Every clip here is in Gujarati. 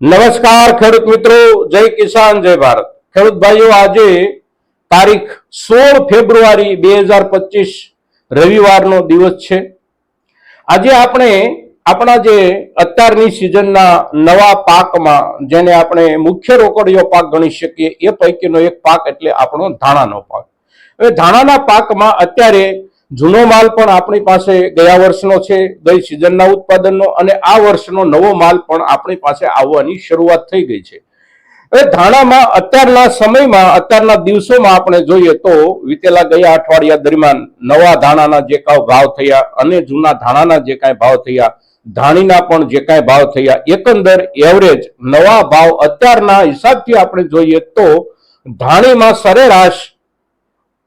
નમસ્કાર ખેડૂત મિત્રો, જય કિસાન, જય ભારત. ખેડૂત ભાઈઓ, આજે તારીખ સોળ ફેબ્રુઆરી બે હજાર પચીસ રવિવારનો દિવસ છે. આજે આપણે આપણા જે અત્યારની સિઝનના નવા પાકમાં, જેને આપણે મુખ્ય રોકડીયો પાક ગણી શકીએ, એ પૈકીનો એક પાક એટલે આપણો ધાણાનો પાક. હવે ધાણાના પાકમાં અત્યારે જૂનો માલ પણ આપણી પાસે ગયા વર્ષનો છે, ગઈ સિઝનના ઉત્પાદનનો અને આ વર્ષનો નવો માલ પણ આપણી પાસે આવવાની શરૂઆત થઈ ગઈ છે. હવે ધાણામાં અત્યારના સમયમાં, અત્યારના દિવસોમાં આપણે જોઈએ તો વીતેલા ગયા અઠવાડિયા દરમિયાન નવા ધાણાના જે કાંઈ ભાવ થયા અને જૂના ધાણાના જે કાંઈ ભાવ થયા, ધાણીના પણ જે કાંઈ ભાવ થયા, એકંદર એવરેજ નવા ભાવ અત્યારના હિસાબથી આપણે જોઈએ તો ધાણીમાં સરેરાશ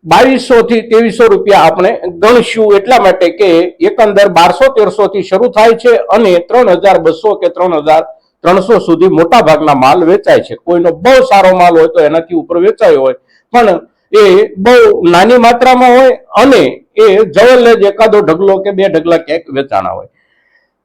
બાવીસો થી ત્રેવીસો રૂપિયા આપણે ગણશું એટલા માટે કે એકંદર બારસો તેરસો થી શરૂ થાય છે અને ત્રણ હજાર બસો કે ત્રણ હજાર ત્રણસો સુધી મોટા ભાગના માલ વેચાય છે. કોઈનો બહુ સારો માલ હોય તો એનાથી ઉપર વેચાયો હોય. પણ એ બહુ નાની માત્રામાં હોય અને એ જવલ્લે જ એકાદો ઢગલો કે બે ઢગલા ક્યાંક વેચાણા હોય.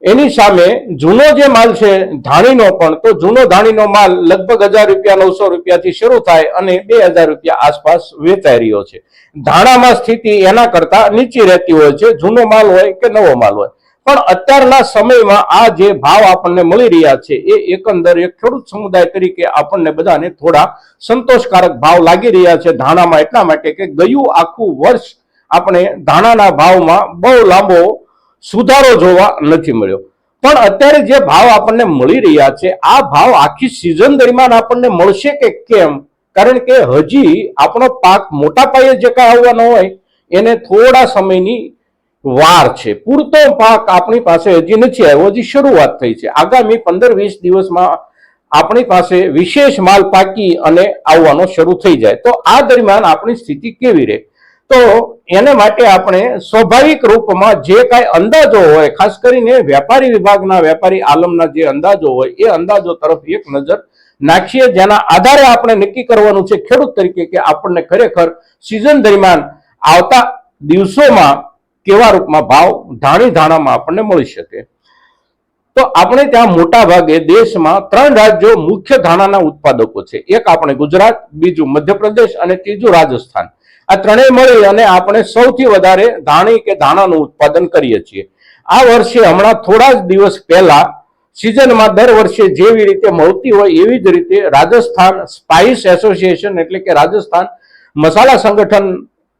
એની સામે જૂનો જે માલ છે, ધાણીનો પણ, તો જૂનો ધાણીનો માલ લગભગ હજાર રૂપિયા, નવસો રૂપિયાથી શરૂ થાય અને બે હજાર રૂપિયા આસપાસ વેચાઈ રહ્યો છે. ધાણામાં સ્થિતિ એના કરતા નીચી રહેતી હોય છે, જૂનો માલ હોય કે નવો માલ હોય. પણ અત્યારના સમયમાં આ જે ભાવ આપણને મળી રહ્યા છે, એ એકંદર એક ખેડૂત સમુદાય તરીકે આપણને બધાને થોડા સંતોષકારક ભાવ લાગી રહ્યા છે ધાણામાં. એટલા માટે કે ગયું આખું વર્ષ આપણે ધાણાના ભાવમાં બહુ લાંબો સુધારો જોવા નથી મળ્યો. પણ અત્યારે જે ભાવ આપણને મળી રહ્યા છે, આ ભાવ આખી સિઝન દરમિયાન આપણને મળશે કે કેમ? કારણ કે હજી આપણો પાક મોટા પાયે જે કાંઈ આવવાનો હોય, એને થોડા સમયની વાર છે. પૂરતો પાક આપણી પાસે હજી નથી આવ્યો, હજી શરૂઆત થઈ છે. આગામી પંદર વીસ દિવસમાં આપણી પાસે વિશેષ માલ પાકી અને આવવાનો શરૂ થઈ જાય. તો આ દરમિયાન આપણી સ્થિતિ કેવી રહે? તો એને માટે આપણે સ્વાભાવિક રૂપમાં જે કાંઈ અંદાજો હોય, ખાસ કરીને વેપારી વિભાગના વેપારી આલમના જે અંદાજો હોય, એ અંદાજો તરફ એક નજર નાખીએ, જેના આધારે આપણે નક્કી કરવાનું છે ખેડૂત તરીકે કે આપણને ખરેખર સિઝન દરમિયાન આવતા દિવસોમાં કેવા રૂપમાં ભાવ ધાણી ધાણામાં આપણને મળી શકે. તો આપણે ત્યાં મોટા ભાગે દેશમાં ત્રણ રાજ્યો મુખ્ય ધાણાના ઉત્પાદકો છે. એક આપણે ગુજરાત, બીજું મધ્યપ્રદેશ અને ત્રીજું રાજસ્થાન. આ ત્રણેય મળી અને આપણે સૌથી વધારે ધાણી કે ધાણાનું ઉત્પાદન કરીએ છીએ. આ વર્ષે હમણાં થોડા જ દિવસ પહેલા સિઝનમાં દર વર્ષે જેવી રીતે મળતી હોય એવી જ રીતે રાજસ્થાન સ્પાઇસ એસોસિએશન એટલે કે રાજસ્થાન મસાલા સંગઠન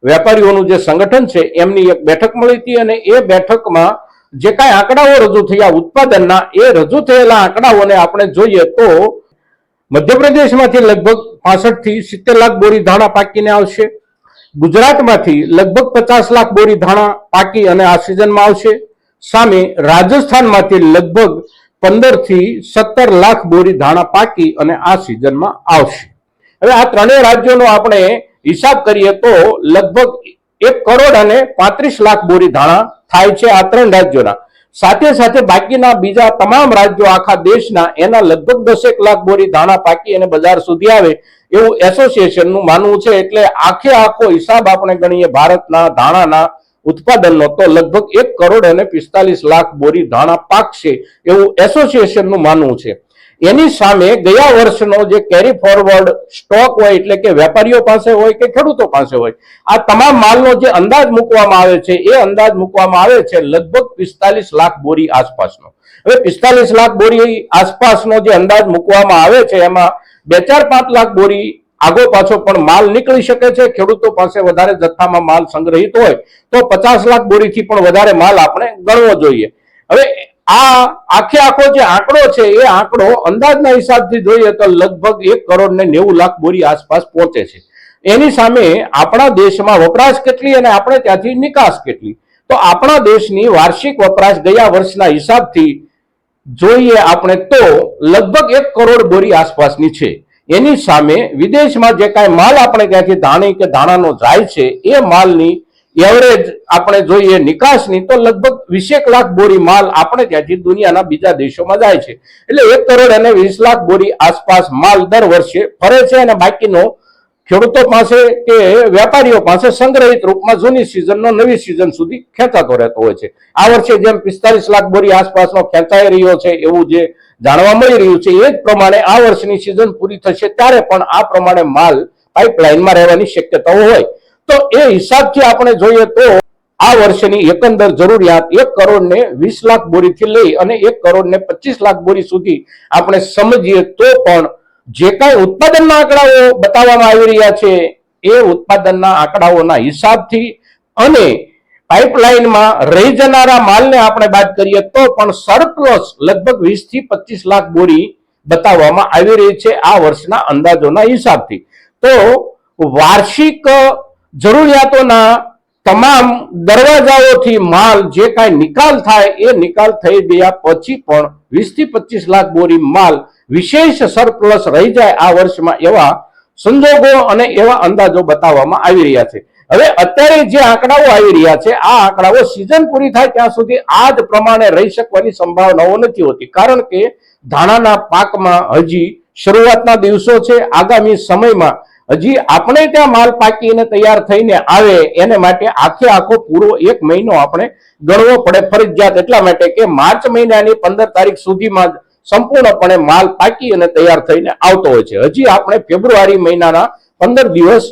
વેપારીઓનું જે સંગઠન છે, એમની એક બેઠક મળી હતી અને એ બેઠકમાં જે કાંઈ આંકડાઓ રજૂ થયા ઉત્પાદનના, એ રજૂ થયેલા આંકડાઓને આપણે જોઈએ તો મધ્યપ્રદેશમાંથી લગભગ પાસઠથી સિત્તેર લાખ બોરી ધાણા પાકીને આવશે. ગુજરાતમાંથી લગભગ પચાસ લાખ બોરી ધાણા પાકી અને આ સિઝનમાં આવશે. સામે રાજસ્થાનમાંથી લગભગ પંદરથી સત્તર લાખ બોરી ધાણા પાકી અને આ સિઝનમાં આવશે. હવે આ ત્રણેય રાજ્યોનો આપણે હિસાબ કરીએ તો લગભગ એક કરોડ અને પાંત્રીસ લાખ બોરી ધાણા થાય છે આ ત્રણ રાજ્યોના. સાથે સાથે બાકીના બીજા તમામ રાજ્યો આખા દેશના એના લગભગ દસેક લાખ બોરી ધાણા પાકી અને બજાર સુધી આવે એવું એસોસિએશનનું માનવું છે. એટલે આખે આખો હિસાબ આપણે ગણીએ ભારતના ધાણાના ઉત્પાદનનો તો લગભગ એક કરોડ અને પિસ્તાલીસ લાખ બોરી ધાણા પાકશે એવું એસોસિએશનનું માનવું છે. એની સામે ગયા વર્ષનો જે કેરી ફોરવર્ડ સ્ટોક હોય, એટલે કે વેપારીઓ પાસે હોય કે ખેડૂતો પાસે હોય, આ તમામ માલનો જે અંદાજ મૂકવામાં આવે છે, એ અંદાજ મૂકવામાં આવે છે લગભગ પિસ્તાલીસ લાખ બોરી આસપાસનો. હવે પિસ્તાલીસ લાખ બોરી આસપાસનો જે અંદાજ મૂકવામાં આવે છે, એમાં બે ચાર પાંચ લાખ બોરી આગો પાછો પણ માલ નીકળી શકે છે, ખેડૂતો પાસે વધારે જથ્થામાં માલ સંગ્રહિત હોય, તો પચાસ લાખ બોરીથી પણ વધારે માલ આપણે ગણવો જોઈએ. હવે આ આખે આખો જે આંકડો છે, એ આંકડો અંદાજના હિસાબથી જોઈએ તો લગભગ એક કરોડ ને નેવું લાખ બોરી આસપાસ પહોંચે છે. એની સામે આપણા દેશમાં વપરાશ કેટલી અને આપણે ત્યાંથી નિકાસ કેટલી? તો આપણા દેશની વાર્ષિક વપરાશ ગયા વર્ષના હિસાબથી જોઈએ આપણે તો લગભગ એક કરોડ બોરી આસપાસની છે. એની સામે વિદેશમાં જે કાંઈ માલ આપણે ત્યાંથી ધાણી કે ધાણાનો જાય છે, એ માલની એવરેજ આપણે જોઈએ નિકાસની, તો લગભગ વીસેક લાખ બોરી માલ આપણે ત્યાંથી દુનિયાના બીજા દેશોમાં જાય છે. એટલે એક કરોડ અને વીસ લાખ બોરી આસપાસ માલ દર વર્ષે ફરે છે અને બાકીનો ખેડૂતો પાસે કે વેપારીઓ પાસે સંગ્રહિત રૂપમાં જૂની સિઝનનો નવી સિઝન સુધી ખેંચાતો રહેતો હોય છે. આ વર્ષે જેમ પિસ્તાલીસ લાખ બોરી આસપાસનો ખેંચાઈ રહ્યો છે એવું જે જાણવા મળી રહ્યું છે, એ જ પ્રમાણે આ વર્ષની સિઝન પૂરી થશે ત્યારે પણ આ પ્રમાણે માલ પાઇપલાઇનમાં રહેવાની શક્યતાઓ હોય. તો એ હિસાબથી આપણે જોઈએ તો આ વર્ષની એકંદર જરૂરિયાત એક કરોડ ને વીસ લાખ બોરીથી લઈ અને એક કરોડ ને પચીસ લાખ બોરી સુધી આપણે સમજીએ તો પણ જે કાંઈ ઉત્પાદનના આંકડાઓ બતાવવામાં આવી રહ્યા છે, એ ઉત્પાદનના આંકડાઓના હિસાબથી અને પાઇપલાઇનમાં રહી જનારા માલને આપણે બાદ કરીએ તો પણ સરપ્લસ લગભગ વીસથી પચીસ લાખ બોરી બતાવવામાં આવી રહી છે આ વર્ષના અંદાજોના હિસાબથી. તો વાર્ષિક જરૂરિયાતોના તમામ દરવાજાઓથી માલ જે કાંઈ નિકાલ થાય એ નિકાલ થઈ ગયા પછી પણ વીસથી પચીસ લાખ બોરી માલ વિશેષ સરપ્લસ રહી જાય આ વર્ષમાં એવા સંજોગો અને એવા અંદાજો બતાવવામાં આવી રહ્યા છે. હવે અત્યારે જે આંકડાઓ આવી રહ્યા છે, આ આંકડાઓ સિઝન પૂરી થાય ત્યાં સુધી આ જ પ્રમાણે રહી શકવાની સંભાવનાઓ નથી હોતી. કારણ કે ધાણાના પાકમાં હજી શરૂઆતના દિવસો છે, આગામી સમયમાં હજી આપણે ત્યાં માલ પાકીને તૈયાર થઈને આવે એને માટે આખે આખો પૂરો એક મહિનો આપણે ગણવો પડે ફરજિયાત. એટલા માટે કે માર્ચ મહિનાની પંદર તારીખ સુધીમાં સંપૂર્ણપણે માલ પાકી અને તૈયાર થઈને આવતો હોય છે. હજી આપણે ફેબ્રુઆરી મહિનાના પંદર દિવસ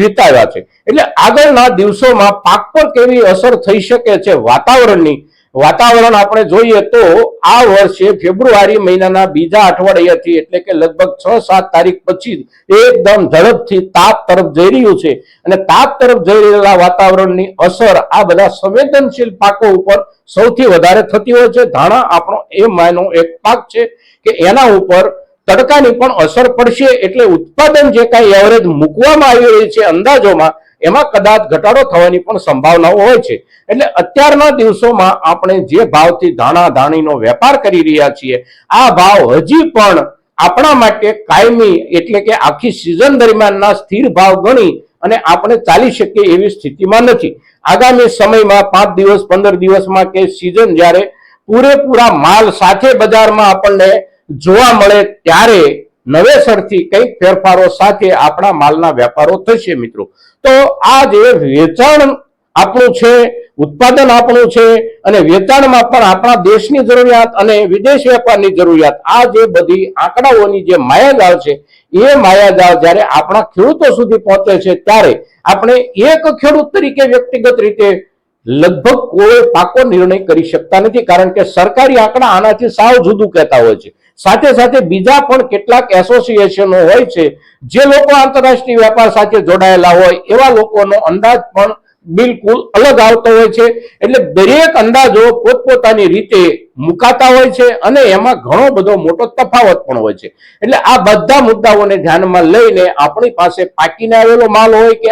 વિતાવ્યા છે. એટલે આગળના દિવસોમાં પાક પર કેવી અસર થઈ શકે છે વાતાવરણની વાતાવરણ આપણે જોઈએ તો આ વર્ષે ફેબ્રુઆરી મહિનાના બીજા અઠવાડિયાથી એટલે કે લગભગ છ સાત તારીખ પછી એકદમ ઝડપથી તાપ તરફ જઈ રહ્યું છે. અને તાપ તરફ જઈ રહેલા વાતાવરણની અસર આ બધા સંવેદનશીલ પાકો ઉપર સૌથી વધારે થતી હોય છે. ધાણા આપણો એ માનો એક પાક છે કે એના ઉપર તડકાની પણ અસર પડશે એટલે ઉત્પાદન જે કાંઈ એવરેજ મૂકવામાં આવી રહી છે અંદાજોમાં એમાં કદાચ ઘટાડો થવાની પણ સંભાવનાઓ હોય છે. એટલે અત્યારના દિવસોમાં આપણે જે ભાવથી ધાણા ધાણીનો વેપાર કરી રહ્યા છીએ, આ ભાવ હજી પણ આપણા માટે કાયમી એટલે કે આખી સિઝન દરમિયાનના સ્થિર ભાવ ગણી અને આપણે ચાલી શકીએ એવી સ્થિતિમાં નથી. આગામી સમયમાં પાંચ દિવસ, પંદર દિવસમાં કે સિઝન જ્યારે પૂરેપૂરા માલ સાથે બજારમાં આપણને જોવા મળે ત્યારે નવેસરથી કંઈક ફેરફારો સાથે આપણા માલના વેપારો થશે મિત્રો. તો આ જે વેચાણ આપણું છે, ઉત્પાદન આપણું છે અને વેચાણમાં પણ આપણા દેશની જરૂરિયાત અને વિદેશ વેપારની જરૂરિયાત, આ જે બધી આંકડાઓની જે માયાજાળ છે, એ માયાજાળ જ્યારે આપણા ખેડૂતો સુધી પહોંચે છે, ત્યારે આપણે એક ખેડૂત તરીકે વ્યક્તિગત રીતે લગભગ કોઈ પાકો નિર્ણય કરી શકતા નથી, કારણ કે સરકારી આંકડા આનાથી સાવ જુદું કહેતા હોય છે. સાથે સાથે બીજા પણ કેટલાક એસોસિએશનો હોય છે, જે લોકો આંતરરાષ્ટ્રીય વેપાર સાથે જોડાયેલા હોય, એવા લોકોનો અંદાજ પણ બિલકુલ અલગ આવતો હોય છે. એટલે દરેક અંદાજો પોતપોતાની રીતે મુકાતા હોય છે અને એમાં ઘણો બધો મોટો તફાવત પણ હોય છે. એટલે આ બધા મુદ્દાઓને ધ્યાનમાં લઈને આપણી પાસે પાકીને આવેલો માલ હોય કે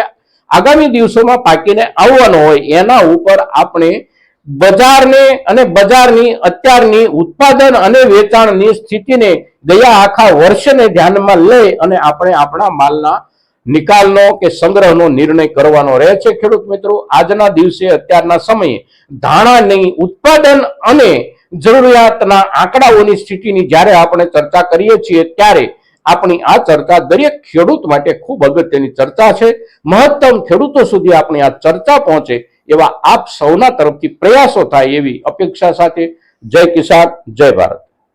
આગામી દિવસોમાં પાકીને આવવાનો હોય, એના ઉપર આપણે બજારને અને બજારની અત્યારની ઉત્પાદન અને વેચાણની સ્થિતિને ગયા આખા વર્ષને ધ્યાનમાં લઈ અને આપણે આપણા માલના નિકાલનો કે સંગ્રહનો નિર્ણય કરવાનો રહે છે, ખેડૂત મિત્રો. આજના દિવસે અત્યારના સમયે ધાણાની ઉત્પાદન અને જરૂરિયાતના આંકડાઓની સ્થિતિની જ્યારે આપણે ચર્ચા કરીએ છીએ, ત્યારે આપણી આ ચર્ચા દરેક ખેડૂત માટે ખૂબ અગત્યની ચર્ચા છે. મહત્તમ ખેડૂતો સુધી આપણી આ ચર્ચા પહોંચે એવા આપ સૌના તરફથી પ્રયાસો થાય એવી અપેક્ષા સાથે જય કિસાન જય ભારત.